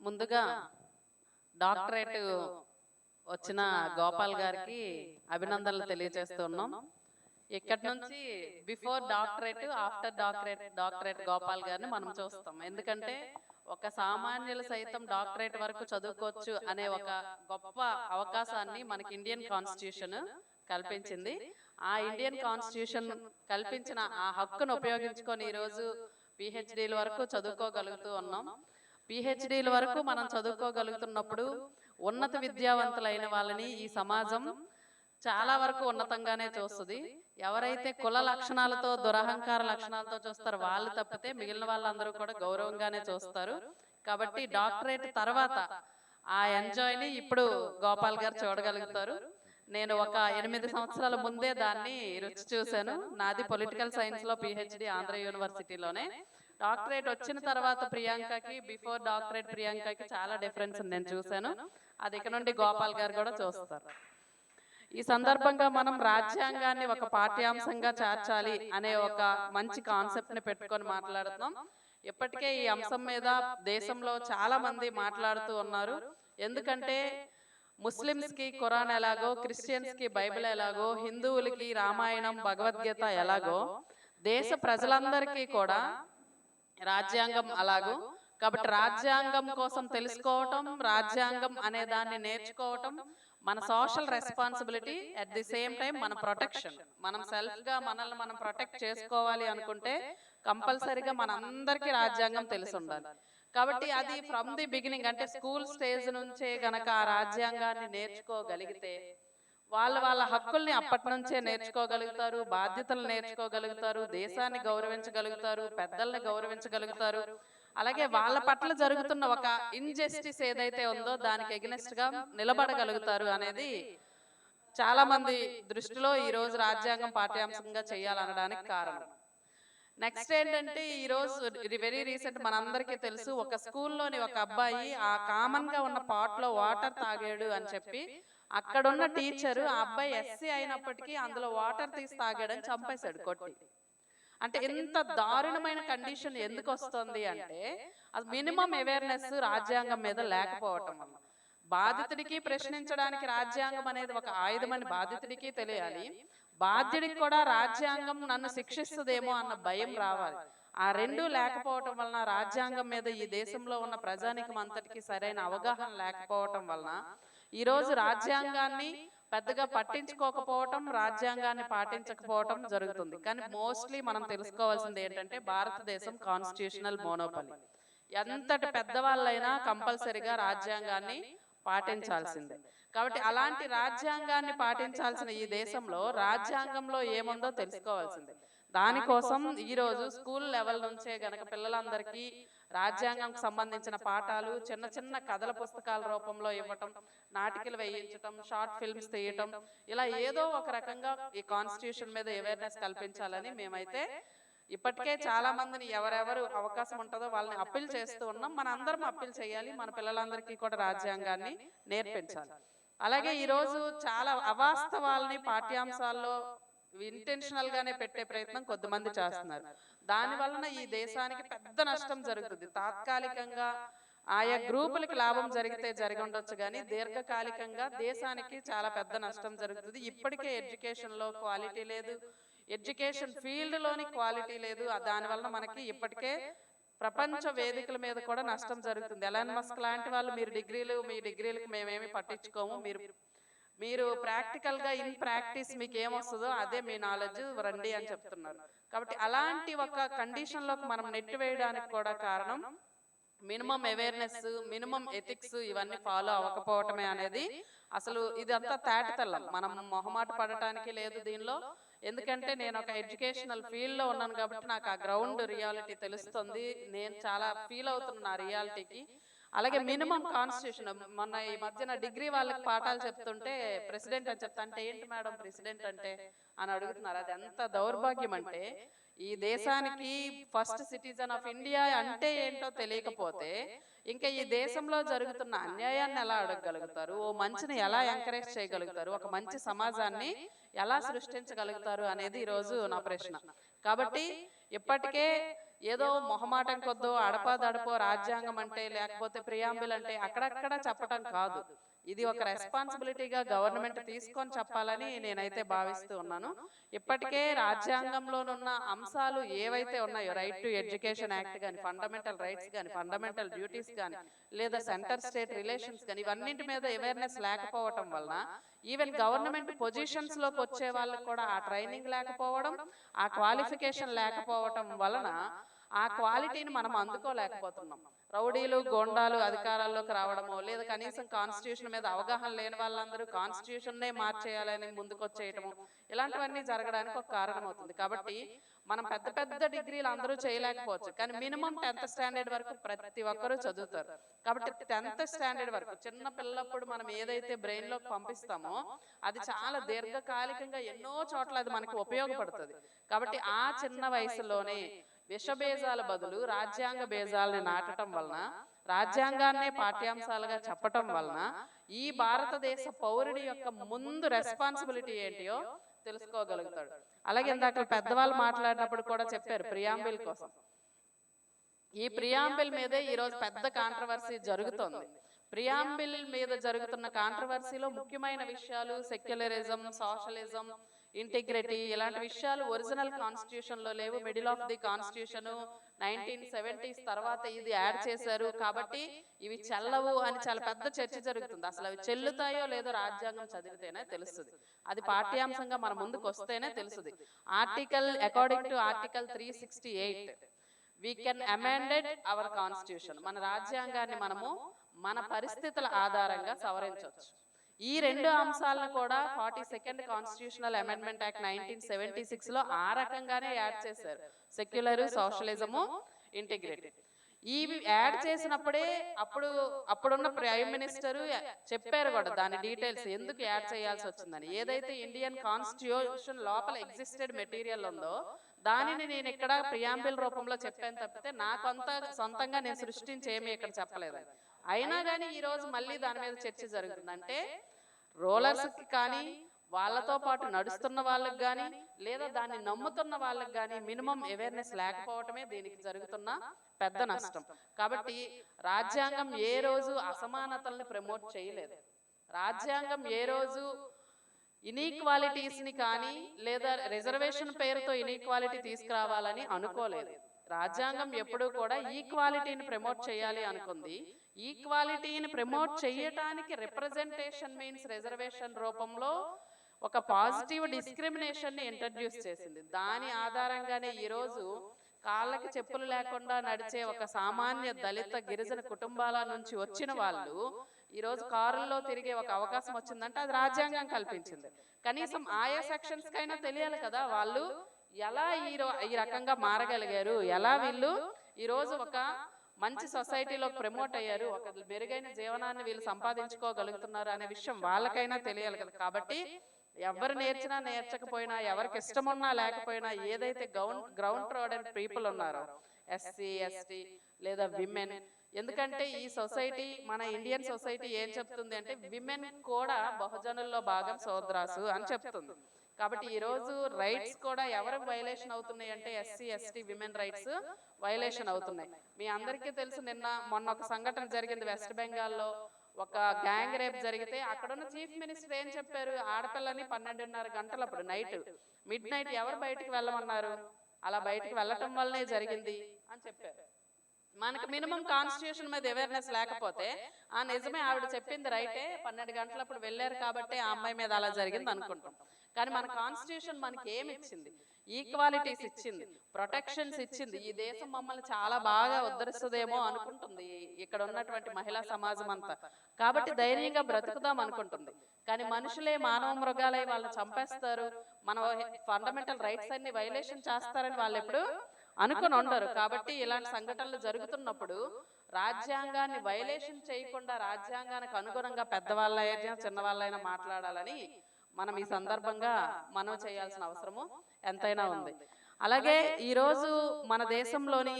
ముందుగా డాక్టరేట్ వచ్చిన గోపాల్ గారికి అభినందనలు తెలియజేస్తున్నాం. ఇక్కడి నుంచి before doctorate after doctorate doctorate Gopal గారిని మనం చూస్తాం. ఎందుకంటే ఒక సామాన్యులు సైతం డాక్టరేట్ వరకు చదువుకోవచ్చు అనే ఒక గొప్ప అవకాశాన్ని మనకి ఇండియన్ కాన్స్టిట్యూషన్ కల్పించింది. ఆ ఇండియన్ కాన్స్టిట్యూషన్ కల్పించిన ఆ హక్కును ఉపయోగించుకొని ఈరోజు పిహెచ్డీల వరకు చదువుకోగలుగుతూ ఉన్నాం. పిహెచ్డీల వరకు మనం చదువుకోగలుగుతున్నప్పుడు ఉన్నత విద్యావంతులైన వాళ్ళని ఈ సమాజం చాలా వరకు ఉన్నతంగానే చూస్తుంది. ఎవరైతే కుల లక్షణాలతో దురహంకార లక్షణాలతో చూస్తారో వాళ్ళు తప్పితే మిగిలిన వాళ్ళందరూ కూడా గౌరవంగానే చూస్తారు. కాబట్టి డాక్టరేట్ తర్వాత ఆ ఎంజాయ్ని ఇప్పుడు గోపాల్ గారు చూడగలుగుతారు. నేను ఒక ఎనిమిది సంవత్సరాల ముందే దాన్ని రుచి చూశాను. నాది పొలిటికల్ సైన్స్లో పిహెచ్డి ఆంధ్ర యూనివర్సిటీలోనే డాక్టరేట్ వచ్చిన తర్వాత ప్రియాంకకి బిఫోర్ డాక్టరేట్ ప్రియాంకకి చాలా డిఫరెన్స్ నేను చూశాను. అది ఇక నుండి గోపాల్ గారు కూడా చూస్తారు. ఈ సందర్భంగా మనం రాజ్యాంగాన్ని ఒక పాఠ్యాంశంగా చేర్చాలి అనే ఒక మంచి కాన్సెప్ట్ని పెట్టుకొని మాట్లాడుతున్నాం ఇప్పటికే ఈ అంశం మీద దేశంలో చాలా మంది మాట్లాడుతూ ఉన్నారు. ఎందుకంటే ముస్లిమ్స్కి ఖురాన్ ఎలాగో క్రిస్టియన్స్కి బైబిల్ ఎలాగో హిందువులకి రామాయణం భగవద్గీత ఎలాగో దేశ ప్రజలందరికీ కూడా రాజ్యాంగం అలాగూ. కాబట్టి రాజ్యాంగం కోసం తెలుసుకోవటం రాజ్యాంగం అనే దాన్ని నేర్చుకోవటం మన social responsibility at the same time మన ప్రొటెక్షన్ మనం సెల్ఫ్గా మనల్ని మనం ప్రొటెక్ట్ చేసుకోవాలి అనుకుంటే కంపల్సరీగా మనందరికీ రాజ్యాంగం తెలిసి ఉండాలి. కాబట్టి అది ఫ్రమ్ ది బిగినింగ్ అంటే స్కూల్ స్టేజ్ నుంచే గనక ఆ రాజ్యాంగాన్ని నేర్చుకోగలిగితే వాళ్ళ వాళ్ళ హక్కుల్ని అప్పటి నుంచే నేర్చుకోగలుగుతారు బాధ్యతలు నేర్చుకోగలుగుతారు దేశాన్ని గౌరవించగలుగుతారు పెద్దల్ని గౌరవించగలుగుతారు. అలాగే వాళ్ళ పట్ల జరుగుతున్న ఒక ఇన్జస్టిస్ ఏదైతే ఉందో దానికి ఎగ్నెస్ట్గా నిలబడగలుగుతారు అనేది చాలా మంది దృష్టిలో ఈ రోజు రాజ్యాంగం పాఠ్యాంశంగా చేయాలనడానికి కారణం. నెక్స్ట్ ఏంటంటే ఈ రోజు వెరీ రీసెంట్ మనందరికీ తెలుసు ఒక స్కూల్లోని ఒక అబ్బాయి ఆ కామన్గా ఉన్న పాట్లో వాటర్ తాగాడు అని చెప్పి అక్కడున్న టీచరు ఆ అబ్బాయి ఎస్సీ అయినప్పటికీ అందులో వాటర్ తీసి తాగాడని చంపేశాడు కొట్టి. అంటే ఇంత దారుణమైన కండిషన్ ఎందుకు వస్తుంది అంటే అది మినిమం అవేర్నెస్ రాజ్యాంగం మీద లేకపోవటం వల్ల బాధితుడికి ప్రశ్నించడానికి రాజ్యాంగం అనేది ఒక ఆయుధమని బాధితుడికి తెలియాలి. బాధ్యుడికి కూడా రాజ్యాంగం నన్ను శిక్షిస్తుందేమో అన్న భయం రావాలి. ఆ రెండు లేకపోవటం వలన రాజ్యాంగం మీద ఈ దేశంలో ఉన్న ప్రజానికం అంతటికి సరైన అవగాహన లేకపోవటం వలన ఈ రోజు రాజ్యాంగాన్ని పెద్దగా పట్టించుకోకపోవటం రాజ్యాంగాన్ని పాటించకపోవటం జరుగుతుంది. కానీ మోస్ట్లీ మనం తెలుసుకోవాల్సింది ఏంటంటే భారతదేశం కాన్స్టిట్యూషనల్ మోనోపలి ఎంతటి పెద్దవాళ్ళైనా కంపల్సరిగా రాజ్యాంగాన్ని పాటించాల్సిందే. కాబట్టి అలాంటి రాజ్యాంగాన్ని పాటించాల్సిన ఈ దేశంలో రాజ్యాంగంలో ఏముందో తెలుసుకోవాల్సిందే. దానికోసం ఈ రోజు స్కూల్ లెవెల్ నుంచే గనక పిల్లలందరికీ రాజ్యాంగం సంబంధించిన పాఠాలు చిన్న చిన్న కథల పుస్తకాల రూపంలో ఇవ్వటం నాటికలు వేయించటం షార్ట్ ఫిల్మ్స్ తీయటం ఇలా ఏదో ఒక రకంగా ఈ కాన్స్టిట్యూషన్ మీద అవేర్నెస్ కల్పించాలని మేమైతే ఇప్పటికే చాలా మందిని ఎవరెవరు అవకాశం ఉంటుందో వాళ్ళని అప్పీల్ చేస్తూ ఉన్నాం. మన అందరం అప్పీల్ చేయాలి. మన పిల్లలందరికీ కూడా రాజ్యాంగాన్ని నేర్పించాలి. అలాగే ఈ రోజు చాలా అవాస్తవాల్ని పాఠ్యాంశాల్లో ఇంటెన్షనల్ గానే పెట్టే ప్రయత్నం కొద్దిమంది చేస్తున్నారు. దాని వలన ఈ దేశానికి పెద్ద నష్టం జరుగుతుంది. తాత్కాలికంగా ఆయా గ్రూపులకి లాభం జరిగితే జరిగి ఉండొచ్చు కానీ దీర్ఘకాలికంగా దేశానికి చాలా పెద్ద నష్టం జరుగుతుంది. ఇప్పటికే ఎడ్యుకేషన్లో క్వాలిటీ లేదు. ఎడ్యుకేషన్ ఫీల్డ్లోని క్వాలిటీ లేదు. దాని వలన మనకి ఇప్పటికే ప్రపంచ వేదికల మీద కూడా నష్టం జరుగుతుంది. ఎలాన్ మస్క్ లాంటి వాళ్ళు మీరు డిగ్రీలు మీ డిగ్రీలకు మేమేమి పట్టించుకోము. మీరు మీరు ప్రాక్టికల్గా ఇన్ ప్రాక్టీస్ మీకు ఏమొస్తుందో అదే మీ నాలెడ్జ్ రండి అని చెప్తున్నారు. కాబట్టి అలాంటి ఒక కండిషన్లోకి మనం నెట్ వేయడానికి కూడా కారణం మినిమం అవేర్నెస్ మినిమం ఎథిక్స్ ఇవన్నీ ఫాలో అవ్వకపోవటమే అనేది అసలు ఇదంతా తేటతెల్లం. మనం మొహమాట పడటానికి లేదు దీనిలో. ఎందుకంటే నేను ఒక ఎడ్యుకేషనల్ ఫీల్డ్లో ఉన్నాను కాబట్టి నాకు ఆ గ్రౌండ్ రియాలిటీ తెలుస్తుంది. నేను చాలా ఫీల్ అవుతున్నా ఆ రియాలిటీకి అలాగే మినిమం కాన్స్టిట్యూషన్. మొన్న ఈ మధ్యన డిగ్రీ వాళ్ళకి పాఠాలు చెప్తుంటే ప్రెసిడెంట్ అని చెప్తా అంటే ఏంటి మేడం ప్రెసిడెంట్ అంటే అని అడుగుతున్నారు. అది ఎంత దౌర్భాగ్యం అంటే ఈ దేశానికి ఫస్ట్ సిటిజన్ ఆఫ్ ఇండియా అంటే ఏంటో తెలియకపోతే ఇంకా ఈ దేశంలో జరుగుతున్న అన్యాయాన్ని ఎలా అడగగలుగుతారు? ఓ మంచిని ఎలా ఎంకరేజ్ చేయగలుగుతారు? ఒక మంచి సమాజాన్ని ఎలా సృష్టించగలుగుతారు అనేది ఈరోజు నా ప్రశ్న. కాబట్టి ఇప్పటికే ఏదో మొహమాటం కొద్దో అడపా దడపో రాజ్యాంగం అంటే లేకపోతే ప్రియాంబుల్ అంటే అక్కడక్కడ చెప్పటం కాదు. ఇది ఒక రెస్పాన్సిబిలిటీగా గవర్నమెంట్ తీసుకొని చెప్పాలని నేనైతే భావిస్తూ ఉన్నాను. ఇప్పటికే రాజ్యాంగంలోనున్న అంశాలు ఏవైతే ఉన్నాయో రైట్ టు ఎడ్యుకేషన్ యాక్ట్ కానీ ఫండమెంటల్ రైట్స్ కానీ ఫండమెంటల్ డ్యూటీస్ కానీ లేదా సెంటర్ స్టేట్ రిలేషన్స్ కానీ ఇవన్నింటి మీద అవేర్నెస్ లేకపోవటం వలన ఈవెన్ గవర్నమెంట్ పొజిషన్స్లోకి వచ్చే వాళ్ళకి కూడా ఆ ట్రైనింగ్ లేకపోవడం ఆ క్వాలిఫికేషన్ లేకపోవటం వలన ఆ క్వాలిటీని మనం అందుకోలేకపోతున్నాం. రౌడీలు గోండాలు అధికారాల్లోకి రావడమో లేదా కనీసం కాన్స్టిట్యూషన్ మీద అవగాహన లేని వాళ్ళందరూ కాన్స్టిట్యూషన్నే మార్చేయాలని ముందుకొచ్చేయటము. ఇలాంటివన్నీ జరగడానికి ఒక కారణం అవుతుంది కాబట్టి మనం పెద్ద పెద్ద డిగ్రీలు అందరూ చేయలేకపోవచ్చు. కానీ మినిమం టెన్త్ స్టాండర్డ్ వరకు ప్రతి ఒక్కరూ చదువుతారు. కాబట్టి టెన్త్ స్టాండర్డ్ వరకు చిన్న పిల్లప్పుడు మనం ఏదైతే బ్రెయిన్లోకి పంపిస్తామో అది చాలా దీర్ఘకాలికంగా ఎన్నో చోట్ల అది మనకి ఉపయోగపడుతుంది. కాబట్టి ఆ చిన్న వయసులోనే విషబేజాల బదులు రాజ్యాంగ బేజాలని నాటడం వలన రాజ్యాంగాన్నే పాఠ్యాంశాలుగా చెప్పటం వలన ఈ భారతదేశ పౌరుడి యొక్క ముందు రెస్పాన్సిబిలిటీ ఏంటియో తెలుసుకోగలుగుతాడు. అలాగే ఇందాక పెద్దవాళ్ళు మాట్లాడినప్పుడు కూడా చెప్పారు ప్రియాంబిల్ కోసం. ఈ ప్రియాంబిల్ మీదే ఈరోజు పెద్ద కాంట్రవర్సీ జరుగుతోంది. ప్రియాంబిల్ మీద జరుగుతున్న కాంట్రవర్సీలో ముఖ్యమైన విషయాలు సెక్యులరిజం సోషలిజం ఇంటిగ్రిటీ ఇలాంటి విషయాలు ఒరిజినల్ కాన్స్టిట్యూషన్లో లేవు. Middle of the constitution nineteen seventies తర్వాత ఇది యాడ్ చేశారు కాబట్టి ఇవి చెల్లవు అని చాలా పెద్ద చర్చ జరుగుతుంది. అసలు అవి చెల్లుతాయో లేదో రాజ్యాంగం చదివితేనే తెలుస్తుంది. అది పాఠ్యాంశంగా మన ముందుకు వస్తేనే తెలుస్తుంది. Article according to article three sixty eight we can amended our constitution మన రాజ్యాంగాన్ని మనము మన పరిస్థితుల ఆధారంగా సవరించవచ్చు. ఈ రెండు అంశాలను కూడా forty second constitutional amendment act nineteen seventy సిక్స్లో ఆ రకంగానే యాడ్ చేశారు. సెక్యులర్ సోషలిజము ఇంటిగ్రేటెడ్ ఇవి యాడ్ చేసినప్పుడే అప్పుడు అప్పుడున్న ప్రైమ్ మినిస్టర్ చెప్పారు కూడా దాని డీటెయిల్స్ ఎందుకు యాడ్ చేయాల్సి వచ్చిందని. ఏదైతే ఇండియన్ కాన్స్టిట్యూషన్ లోపల ఎగ్జిస్టెడ్ మెటీరియల్ ఉందో దానిని నేను ఇక్కడ ప్రియాంబిల్ రూపంలో చెప్పాను తప్పితే నా కొంత సొంతంగా నేను సృష్టించి ఏమీ ఇక్కడ చెప్పలేదు. అయినా కానీ ఈ రోజు మళ్ళీ దాని మీద చర్చ జరుగుతుంది అంటే రోలర్స్కి కానీ వాళ్ళతో పాటు నడుస్తున్న వాళ్ళకి కానీ లేదా దాన్ని నమ్ముతున్న వాళ్ళకి కానీ మినిమం అవేర్నెస్ లేకపోవటమే దీనికి జరుగుతున్న పెద్ద నష్టం. కాబట్టి రాజ్యాంగం ఏ రోజు అసమానతల్ని ప్రమోట్ చేయలేదు. రాజ్యాంగం ఏ రోజు ఇనీక్వాలిటీస్ని కానీ లేదా రిజర్వేషన్ పేరుతో ఇనీక్వాలిటీ తీసుకురావాలని అనుకోలేదు. రాజ్యాంగం ఎప్పుడూ కూడా ఈక్వాలిటీని ప్రమోట్ చేయాలి అనుకుంది. ఈక్వాలిటీని ప్రమోట్ చేయటానికి రిప్రజెంటేషన్ మీన్స్ రిజర్వేషన్ రూపంలో ఒక పాజిటివ్ డిస్క్రిమినేషన్ని ఇంట్రడ్యూస్ చేసింది. దాని ఆధారంగానే ఈ రోజు కాళ్ళకి చెప్పులు లేకుండా నడిచే ఒక సామాన్య దళిత గిరిజన కుటుంబాల నుంచి వచ్చిన వాళ్ళు ఈ రోజు కారుల్లో తిరిగే ఒక అవకాశం వచ్చిందంటే అది రాజ్యాంగం కల్పించింది. కనీసం ఆయా సెక్షన్స్ కైనా తెలియాలి కదా వాళ్ళు ఎలా ఈ ఈ రకంగా మారగలిగారు? ఎలా వీళ్ళు? ఈ రోజు ఒక మంచి సొసైటీలో ప్రమోట్ అయ్యారు. ఒక మెరుగైన జీవనాన్ని వీళ్ళు సంపాదించుకోగలుగుతున్నారు అనే విషయం వాళ్ళకైనా తెలియాలి కదా. కాబట్టి ఎవరు నేర్చినా నేర్చకపోయినా ఎవరికి ఇష్టమున్నా లేకపోయినా ఏదైతే గ్రౌండ్ గ్రౌండ్ రోడెడ్ పీపుల్ ఉన్నారో ఎస్సీ ఎస్టీ లేదా విమెన్ ఎందుకంటే ఈ సొసైటీ మన ఇండియన్ సొసైటీ ఏం చెప్తుంది అంటే విమెన్ కూడా బహుజనుల్లో భాగం సోదరాసు అని చెప్తుంది. కాబట్టి ఈ రోజు రైట్స్ కూడా ఎవరికి వైలేషన్ అవుతున్నాయి అంటే SC ST women rights violation అవుతున్నాయి. మీ అందరికీ తెలుసు నిన్న మొన్న ఒక సంఘటన జరిగింది వెస్ట్ బెంగాల్లో ఒక గ్యాంగ్ రేప్ జరిగితే అక్కడ ఉన్న చీఫ్ మినిస్టర్ ఏం చెప్పారు? ఆడపిల్లని పన్నెండున్నర గంటలప్పుడు నైట్ మిడ్ నైట్ ఎవరు బయటికి వెళ్ళమన్నారు? అలా బయటికి వెళ్ళటం వల్లనే జరిగింది అని చెప్పారు. మనకి మినిమం కాన్స్టిట్యూషన్ మీద అవేర్నెస్ లేకపోతే ఆ నిజమే ఆవిడ చెప్పింది రైటే పన్నెండు గంటలప్పుడు వెళ్ళారు కాబట్టి ఆ అమ్మాయి మీద అలా జరిగింది అనుకుంటాం కానీ మన కాన్స్టిట్యూషన్ మనకి ఏమి ఇచ్చింది. ఈక్వాలిటీస్ ఇచ్చింది. ప్రొటెక్షన్స్ ఇచ్చింది. ఈ దేశం మమ్మల్ని చాలా బాగా ఉద్ధరిస్తుందేమో అనుకుంటుంది. ఇక్కడ ఉన్నటువంటి మహిళా సమాజం అంతా. కాబట్టి ధైర్యంగా బ్రతుకుదాం అనుకుంటుంది. కానీ మనుషులే మానవ మృగాలై వాళ్ళని చంపేస్తారు. మన ఫండమెంటల్ రైట్స్ అన్ని వైలేషన్ చేస్తారని వాళ్ళు ఎప్పుడు అనుకుని ఉండరు. కాబట్టి ఇలాంటి సంఘటనలు జరుగుతున్నప్పుడు రాజ్యాంగాన్ని వైలేషన్ చేయకుండా రాజ్యాంగానికి అనుగుణంగా పెద్దవాళ్ళైనా చిన్నవాళ్ళైనా మాట్లాడాలని మనం ఈ సందర్భంగా మనం చేయాల్సిన అవసరము ఎంతైనా ఉంది. అలాగే ఈరోజు మన దేశంలోని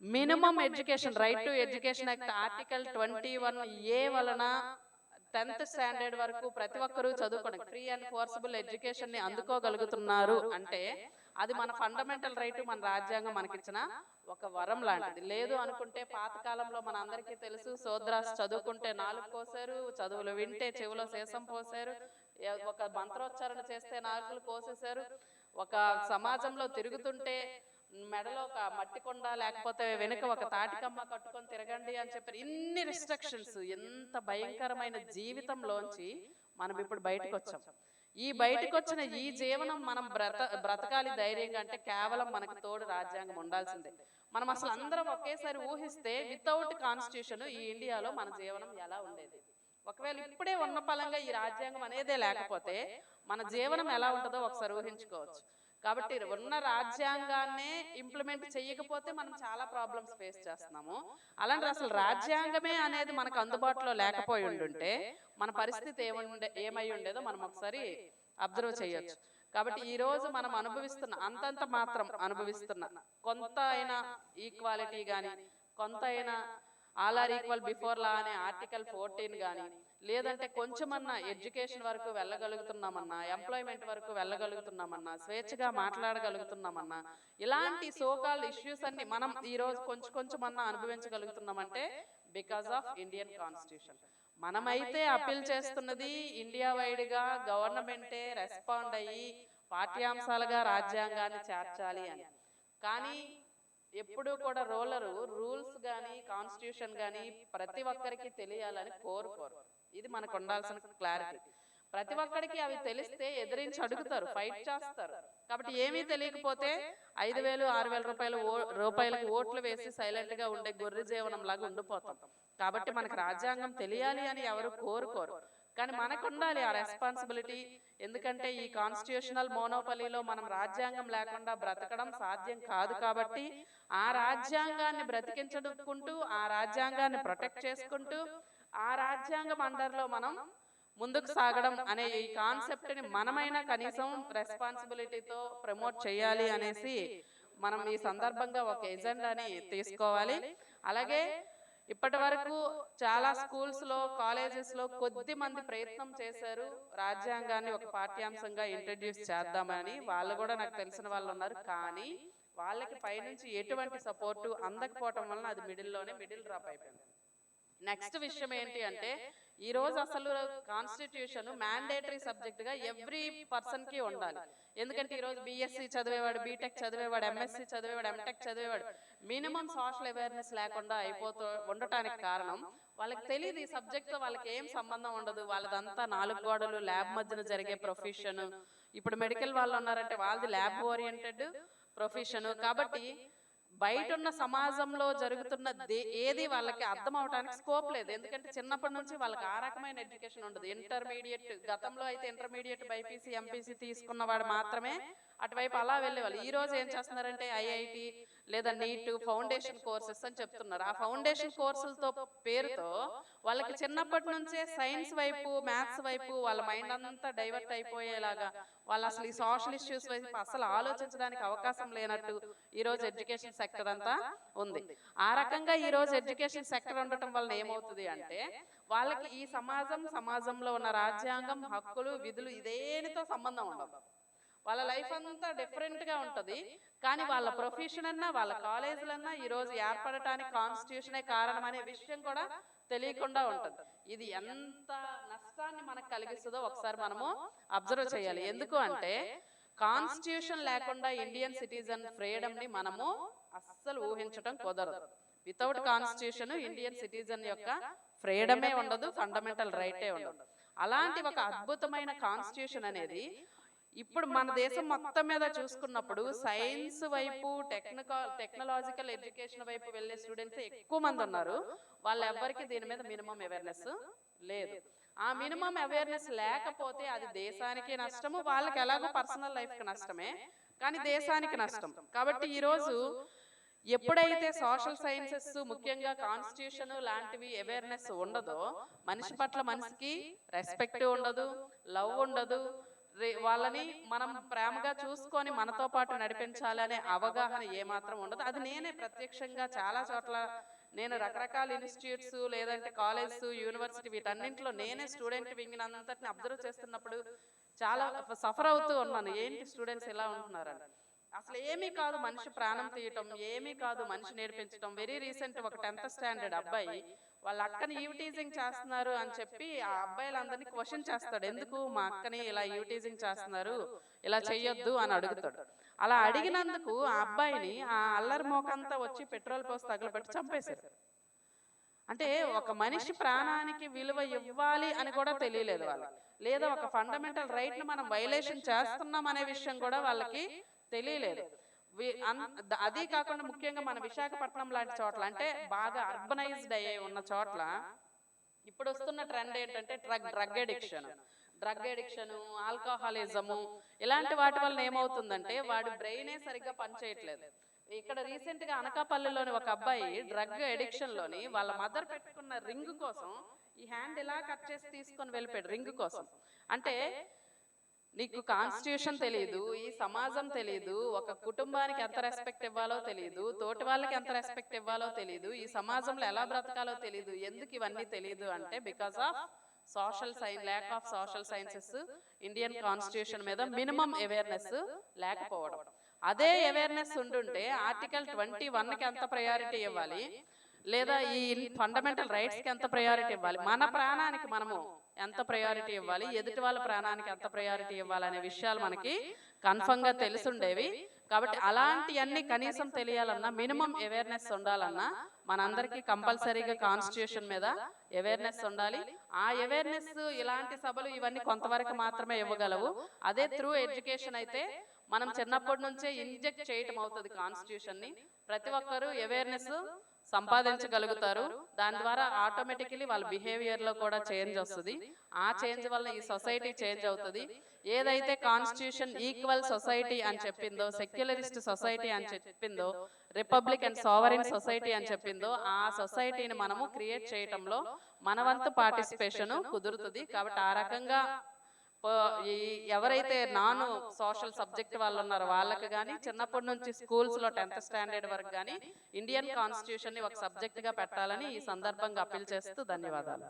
minimum education right to education act article twenty one A వలన టెన్త్ స్టాండర్డ్ వరకు ప్రతి ఒక్కరూ చదువుకోండి ఫ్రీ అండ్ ఫోర్సబుల్ ఎడ్యుకేషన్ని అందుకోగలుగుతున్నారు అంటే అది మన ఫండమెంటల్ రైట్ మన రాజ్యాంగం మనకిచ్చిన ఒక వరం లాంటిది. లేదు అనుకుంటే పాతకాలంలో మన అందరికీ తెలుసు శూద్రాస్ చదువుకుంటే నాలుగు కోసారు చదువులు వింటే చెవిలో శేషం పోసారు ఒక మంత్రోచ్చారణ చేస్తే నాలుగులు కోసేశారు. ఒక సమాజంలో తిరుగుతుంటే మెడలో ఒక మట్టి కొండ లేకపోతే వెనుక ఒక తాటికమ్మ కట్టుకొని తిరగండి అని చెప్పారు ఇన్ని రిస్ట్రిక్షన్స్ ఎంత భయంకరమైన జీవితంలోంచి మనం ఇప్పుడు బయటకు వచ్చాం ఈ బయటకు వచ్చిన ఈ జీవనం మనం బ్రత బ్రతకాలి ధైర్యంగా అంటే కేవలం మనకు తోడు రాజ్యాంగం ఉండాల్సిందే. మనం అసలు అందరం ఒకేసారి ఊహిస్తే వితౌట్ కాన్స్టిట్యూషన్ ఈ ఇండియాలో మన జీవనం ఎలా ఉండేది? ఒకవేళ ఇప్పుడే ఉన్న పలంగా ఈ రాజ్యాంగం అనేదే లేకపోతే మన జీవనం ఎలా ఉంటుందో ఒకసారి ఊహించుకోవచ్చు. కాబట్టి ఉన్న రాజ్యాంగాన్నే ఇంప్లిమెంట్ చేయకపోతే మనం చాలా ప్రాబ్లమ్స్ ఫేస్ చేస్తున్నాము. అలాంటి అసలు రాజ్యాంగమే అనేది మనకు అందుబాటులో లేకపోయి ఉండుంటే మన పరిస్థితి ఏముండే ఏమై ఉండేదో మనం ఒకసారి అబ్జర్వ్ చేయొచ్చు. కాబట్టి ఈ రోజు మనం అనుభవిస్తున్న అంతంత మాత్రం అనుభవిస్తున్న కొంత అయినా ఈక్వాలిటీ కానీ కొంత అయినా all are equal before law అనే ఆర్టికల్ ఫోర్టీన్ కానీ లేదంటే కొంచెమన్నా ఎడ్యుకేషన్ వరకు వెళ్ళగలుగుతున్నామన్నా ఎంప్లాయ్మెంట్ వరకు వెళ్ళగలుగుతున్నామన్నా స్వేచ్ఛగా మాట్లాడగలుగుతున్నామన్నా ఇలాంటి సోకాల్ ఇష్యూస్ అన్ని మనం ఈ రోజు కొంచెం కొంచెమన్నా అనుభవించగలుగుతున్నామంటే బికాస్ ఆఫ్ ఇండియన్ కాన్స్టిట్యూషన్ మనమైతే అప్పీల్ చేస్తున్నది ఇండియా వైడ్గా గవర్నమెంటే రెస్పాండ్ అయ్యి పాఠ్యాంశాలుగా రాజ్యాంగాన్ని చేర్చాలి అని. కానీ ఎప్పుడూ కూడా రోలరు రూల్స్ కానీ కాన్స్టిట్యూషన్ కానీ ప్రతి ఒక్కరికి తెలియాలని కోరుకోరు. ఇది మనకు ఉండాల్సిన క్లారిటీ. ప్రతి ఒక్కరికి అవి తెలిస్తే ఎదిరించి అడుగుతారు ఫైట్ చేస్తారు. కాబట్టి ఏమీ తెలియకపోతే ఐదు వేలు ఆరు వేల రూపాయలు రూపాయలకు ఓట్లు వేసి సైలెంట్గా ఉండే గొర్రె జీవనం లాగా ఉండిపోతాం. కాబట్టి మనకు రాజ్యాంగం తెలియాలి అని ఎవరు కోరుకోరు. కానీ మనకు ఉండాలి ఆ రెస్పాన్సిబిలిటీ ఎందుకంటే ఈ కాన్స్టిట్యూషనల్ మోనోపలీలో మనం రాజ్యాంగం లేకుండా బ్రతకడం సాధ్యం కాదు కాబట్టి ఆ రాజ్యాంగాన్ని బ్రతికించుకుంటూ ఆ రాజ్యాంగాన్ని ప్రొటెక్ట్ చేసుకుంటూ ఆ రాజ్యాంగం అండర్లో మనం ముందుకు సాగడం అనే ఈ కాన్సెప్ట్ని మనమైనా కనీసం రెస్పాన్సిబిలిటీతో ప్రమోట్ చేయాలి అనేసి మనం ఈ సందర్భంగా ఒక ఎజెండాని తీసుకోవాలి. అలాగే ఇప్పటి వరకు చాలా స్కూల్స్లో కాలేజెస్లో కొద్ది మంది ప్రయత్నం చేశారు. రాజ్యాంగాన్ని ఒక పాఠ్యాంశంగా ఇంట్రడ్యూస్ చేద్దామని వాళ్ళు కూడా నాకు తెలిసిన వాళ్ళు ఉన్నారు. కానీ వాళ్ళకి పైనుంచి ఎటువంటి సపోర్టు అందకపోవటం వలన అది మిడిల్లోనే మిడిల్ డ్రాప్ అయిపోయింది. నెక్స్ట్ విషయం ఏంటి అంటే ఈ రోజు అసలు కాన్స్టిట్యూషన్ మ్యాండేటరీ సబ్జెక్ట్గా ఎవ్రీ పర్సన్కి ఉండాలి. ఎందుకంటే ఈ రోజు బిఎస్సి చదివేవాడు బీటెక్ చదివేవాడు ఎంఎస్సి చదివేవాడు ఎంటెక్ చదివేవాడు. మినిమం సోషల్ అవేర్నెస్ లేకుండా అయిపోతూ ఉండటానికి కారణం వాళ్ళకి తెలియదు ఈ సబ్జెక్ట్తో వాళ్ళకి ఏం సంబంధం ఉండదు వాళ్ళదంతా నాలుగు గోడలు ల్యాబ్ మధ్యన జరిగే ప్రొఫెషన్ ఇప్పుడు మెడికల్ వాళ్ళు ఉన్నారంటే వాళ్ళది ల్యాబ్ ఓరియంటెడ్ ప్రొఫెషన్ కాబట్టి బయట ఉన్న సమాజంలో జరుగుతున్న ఏది వాళ్ళకి అర్థం అవడానికి స్కోప్ లేదు. ఎందుకంటే చిన్నప్పటి నుంచి వాళ్ళకి ఆ రకమైన ఎడ్యుకేషన్ ఉండదు. ఇంటర్మీడియట్ గతంలో అయితే ఇంటర్మీడియట్ బైపీసీ ఎంపీసీ తీసుకున్నవాడు మాత్రమే అటువైపు అలా వెళ్ళేవాళ్ళు. ఈ రోజు ఏం చేస్తున్నారంటే ఐఐటి లేదా నీట్ ఫౌండేషన్ కోర్సెస్ అని చెప్తున్నారు. ఆ ఫౌండేషన్ కోర్సులతో పేరుతో వాళ్ళకి చిన్నప్పటి నుంచే సైన్స్ వైపు మ్యాథ్స్ వైపు వాళ్ళ మైండ్ అంతా డైవర్ట్ అయిపోయేలాగా వాళ్ళు అసలు ఈ సోషల్ ఇష్యూస్ వైపు అసలు ఆలోచించడానికి అవకాశం లేనట్టు ఈ రోజు ఎడ్యుకేషన్ సెక్టర్ అంతా ఉంది. ఆ రకంగా ఈ రోజు ఎడ్యుకేషన్ సెక్టర్ ఉండటం వలన ఏమవుతుంది అంటే వాళ్ళకి ఈ సమాజం సమాజంలో ఉన్న రాజ్యాంగం హక్కులు విధులు ఇదేనితో సంబంధం ఉండదు వాళ్ళ లైఫ్ అంతా డిఫరెంట్గా ఉంటుంది. కానీ వాళ్ళ ప్రొఫెషన్ అన్నా వాళ్ళ కాలేజీలన్నా ఈ రోజు ఏర్పడటానికి కాన్స్టిట్యూషనే కారణం అనే విషయం కూడా తెలియకుండా ఉంటుంది. ఇది ఎంత నష్టాన్ని మనకు కలిగిస్తుందో ఒకసారి మనము అబ్జర్వ్ చేయాలి. ఎందుకు అంటే కాన్స్టిట్యూషన్ లేకుండా ఇండియన్ సిటిజన్ ఫ్రీడమ్ని మనము అస్సలు ఊహించడం కుదరదు. వితౌట్ కాన్స్టిట్యూషన్ ఇండియన్ సిటిజన్ యొక్క ఫ్రీడమే ఉండదు ఫండమెంటల్ రైటే ఉండదు. అలాంటి ఒక అద్భుతమైన కాన్స్టిట్యూషన్ అనేది ఇప్పుడు మన దేశం మొత్తం మీద చూసుకున్నప్పుడు సైన్స్ వైపు టెక్నికల్ టెక్నాలజికల్ ఎడ్యుకేషన్ వైపు వెళ్ళే స్టూడెంట్స్ ఎక్కువ మంది ఉన్నారు. వాళ్ళ ఎవ్వరికి దీని మీద మినిమం అవేర్నెస్ లేదు. ఆ మినిమం అవేర్నెస్ లేకపోతే అది దేశానికి నష్టము వాళ్ళకి ఎలాగో పర్సనల్ లైఫ్కి నష్టమే. కానీ దేశానికి నష్టం. కాబట్టి ఈ రోజు ఎప్పుడైతే సోషల్ సైన్సెస్ ముఖ్యంగా కాన్స్టిట్యూషన్ లాంటివి అవేర్నెస్ ఉండదో మనిషి పట్ల మనిషికి రెస్పెక్ట్ ఉండదు లవ్ ఉండదు వాళ్ళని మనం ప్రేమగా చూసుకొని మనతో పాటు నడిపించాలనే అవగాహన ఏమాత్రం ఉండదు. అది నేనే ప్రత్యక్షంగా చాలా చోట్ల నేను రకరకాల ఇన్స్టిట్యూట్స్ లేదంటే కాలేజ్ యూనివర్సిటీ వీటన్నింటిలో నేనే స్టూడెంట్ వింగిన అంతటిని అబ్జర్వ్ చేస్తున్నప్పుడు చాలా సఫర్ అవుతూ ఉన్నాను. ఏంటి స్టూడెంట్స్ ఇలా ఉంటున్నారని? అసలు ఏమీ కాదు మనిషి ప్రాణం తీయటం ఏమీ కాదు మనిషి నేర్పించటం. వెరీ రీసెంట్ ఒక టెన్త్ స్టాండర్డ్ అబ్బాయి వాళ్ళ అక్కని యూటీజింగ్ చేస్తున్నారు అని చెప్పి ఆ అబ్బాయిలందరినీ క్వశ్చన్ చేస్తాడు. ఎందుకు మా అక్కని ఇలా యూటీజింగ్ చేస్తున్నారు? ఇలా చెయ్యొద్దు అని అడుగుతాడు. అలా అడిగినందుకు ఆ అబ్బాయిని ఆ అల్లరి మోకంతా వచ్చి పెట్రోల్ పోసి తగలబెట్టి చంపేశారు. అంటే ఒక మనిషి ప్రాణానికి విలువ ఇవ్వాలి అని కూడా తెలియలేదు వాళ్ళకి. లేదా ఒక ఫండమెంటల్ రైట్ని మనం వైలేషన్ చేస్తున్నాం అనే విషయం కూడా వాళ్ళకి తెలియలేదు. అది కాకుండా ముఖ్యంగా మన విశాఖపట్నం లాంటి చోట్ల అంటే బాగా అర్బనైజ్డ్ అయ్యే ఉన్న చోట్ల ఇప్పుడు వస్తున్న ట్రెండ్ ఏంటంటే drug drug addiction drug addiction alcoholism ఇలాంటి వాటి వల్ల ఏమవుతుందంటే వాడి బ్రెయినే సరిగ్గా పనిచేయట్లేదు. ఇక్కడ రీసెంట్గా అనకాపల్లిలోని ఒక అబ్బాయి డ్రగ్ అడిక్షన్లోని వాళ్ళ మదర్ పెట్టుకున్న రింగ్ కోసం ఈ హ్యాండ్ ఇలా కట్ చేసి తీసుకొని వెళ్ళిపోయాడు రింగ్ కోసం. అంటే నీకు కాన్స్టిట్యూషన్ తెలియదు ఈ సమాజం తెలియదు ఒక కుటుంబానికి ఎంత రెస్పెక్ట్ ఇవ్వాలో తెలియదు తోటి వాళ్ళకి ఎంత రెస్పెక్ట్ ఇవ్వాలో తెలియదు ఈ సమాజంలో ఎలా బ్రతకాలో తెలియదు ఎందుకు ఇవన్నీ తెలియదు అంటే because of social sign lack of social sciences Indian constitution మీద మినిమం అవేర్నెస్ లేకపోవడం అదే అవేర్నెస్ ఉండుంటే ఆర్టికల్ ట్వంటీ కి ఎంత ప్రయారిటీ ఇవ్వాలి? లేదా ఈ ఫండమెంటల్ రైట్స్కి ఎంత ప్రయారిటీ ఇవ్వాలి? మన ప్రాణానికి మనము ఎంత ప్రయారిటీ ఇవ్వాలి? ఎదుటి వాళ్ళ ప్రాణానికి ఎంత ప్రయారిటీ ఇవ్వాలి అనే విషయాలు మనకి కన్ఫర్మ్గా తెలుసుండేవి. కాబట్టి అలాంటివన్నీ కనీసం తెలియాలన్నా మినిమం అవేర్నెస్ ఉండాలన్నా మనందరికీ కంపల్సరీగా కాన్స్టిట్యూషన్ మీద అవేర్నెస్ ఉండాలి. ఆ అవేర్నెస్ ఇలాంటి సభలు ఇవన్నీ కొంతవరకు మాత్రమే ఇవ్వగలవు. అదే త్రూ ఎడ్యుకేషన్ అయితే మనం చిన్నప్పటి నుంచే ఇంజెక్ట్ చేయటం అవుతుంది కాన్స్టిట్యూషన్ని. ప్రతి ఒక్కరూ అవేర్నెస్ సంపాదించగలుగుతారు. దాని ద్వారా ఆటోమేటికలీ వాళ్ళ బిహేవియర్లో కూడా చేంజ్ వస్తుంది. ఆ చేంజ్ వల్ల ఈ సొసైటీ చేంజ్ అవుతుంది. ఏదైతే కాన్స్టిట్యూషన్ ఈక్వల్ సొసైటీ అని చెప్పిందో సెక్యులరిస్ట్ సొసైటీ అని చెప్పిందో రిపబ్లిక్ అండ్ సావరిన్ సొసైటీ అని చెప్పిందో ఆ సొసైటీని మనము క్రియేట్ చేయటంలో మన వంతు పార్టిసిపేషన్ కుదురుతుంది. కాబట్టి ఆ రకంగా ఎవరైతే నాన్ సోషల్ సబ్జెక్ట్ వాళ్ళు ఉన్నారో వాళ్ళకి కానీ చిన్నప్పటి నుంచి స్కూల్స్లో టెన్త్ స్టాండర్డ్ వరకు కానీ ఇండియన్ కాన్స్టిట్యూషన్ని ఒక సబ్జెక్ట్గా పెట్టాలని ఈ సందర్భంగా అప్పీల్ చేస్తూ ధన్యవాదాలు.